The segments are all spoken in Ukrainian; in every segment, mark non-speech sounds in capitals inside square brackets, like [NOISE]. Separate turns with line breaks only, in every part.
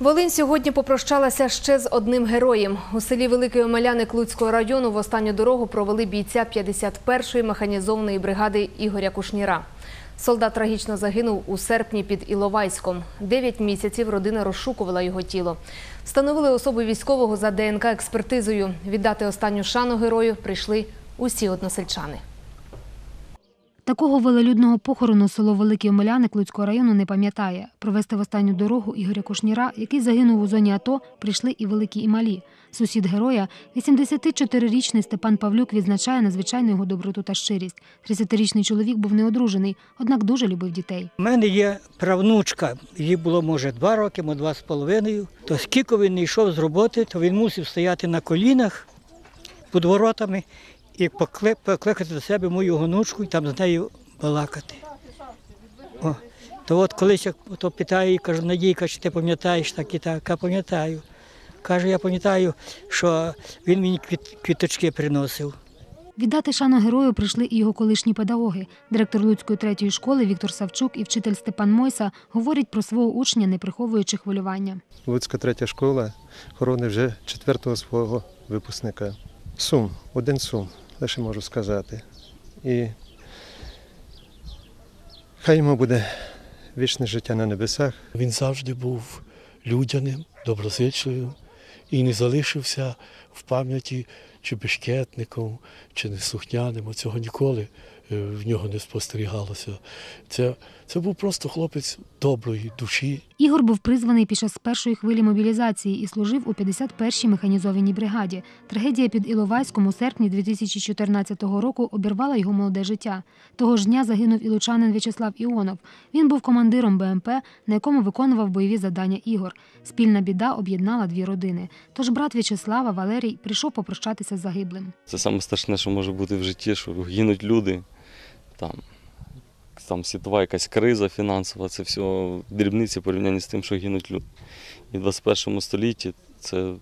Волинь сьогодні попрощалася ще з одним героєм. У селі Великий Омеляник Луцького району в останню дорогу провели бійця 51-ї механізованої бригади Ігоря Кушніра. Солдат трагічно загинув у серпні під Іловайськом. Дев'ять місяців родина розшукувала його тіло. Встановили особу військового за ДНК-експертизою. Віддати останню шану герою прийшли усі односельчани.
Такого велелюдного похорону село Великий Омеляник Луцького району не пам'ятає. Провести в останню дорогу Ігоря Кушніра, який загинув у зоні АТО, прийшли і великі, і малі. Сусід героя, 84-річний Степан Павлюк, відзначає надзвичайну його доброту та щирість. 30-річний чоловік був неодружений, однак дуже любив дітей.
У мене є правнучка, їй було може два роки, мо два з половиною. То скільки він не йшов з роботи, то він мусив стояти на колінах під воротами і покле- покликати до себе мою гонучку і там з нею балакати. О, то от колись я то питаю, її, кажу, Надійка, чи ти пам'ятаєш так і так? Я пам'ятаю. Каже, я пам'ятаю, що він мені квіт- квіточки приносив.
Віддати шану герою прийшли і його колишні педагоги. Директор Луцької третьої школи Віктор Савчук і вчитель Степан Мойса говорять про свого учня, не приховуючи хвилювання.
Луцька третя школа хоронить вже четвертого свого випускника. Сум, один сум, лише можу сказати. І хай йому буде вічне життя на небесах.
Він завжди був людяним, доброзичливим і не залишився в пам'яті чи бешкетником, чи неслухняним. Цього ніколи е, в нього не спостерігалося. Це, це був просто хлопець доброї душі,
Ігор був призваний під час першої хвилі мобілізації і служив у 51-й механізованій бригаді. Трагедія під Іловайськом у серпні 2014 року обірвала його молоде життя. Того ж дня загинув і лучанин В'ячеслав Іонов. Він був командиром БМП, на якому виконував бойові завдання Ігор. Спільна біда об'єднала дві родини. Тож брат В'ячеслава Валерій прийшов попрощатися з загиблим.
Це саме страшне, що може бути в житті, що гинуть люди. Там, там світова якась криза фінансова, це все дрібниці в порівнянні з тим, що гинуть люди. І в 21 столітті це,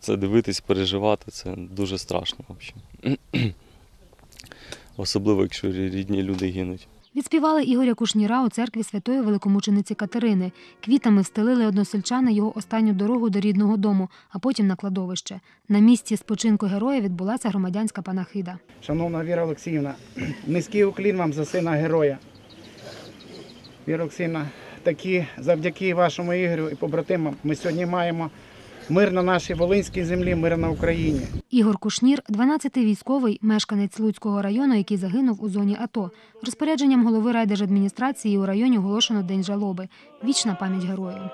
це дивитись, переживати, це дуже страшно взагалі. [CLEARS THROAT] Особливо, якщо рідні люди гинуть.
Відспівали Ігоря Кушніра у церкві святої великомучениці Катерини. Квітами встелили односельчани його останню дорогу до рідного дому, а потім на кладовище. На місці спочинку героя відбулася громадянська панахида.
Шановна Віра Олексіївна, [CLEARS THROAT] низький уклін вам за сина героя. Віра Олексіївна, такі завдяки вашому Ігорю і побратимам ми сьогодні маємо мир на нашій Волинській землі, мир на Україні.
Ігор Кушнір – 12-й військовий, мешканець Луцького району, який загинув у зоні АТО. Розпорядженням голови райдержадміністрації у районі оголошено День жалоби. Вічна пам'ять герою.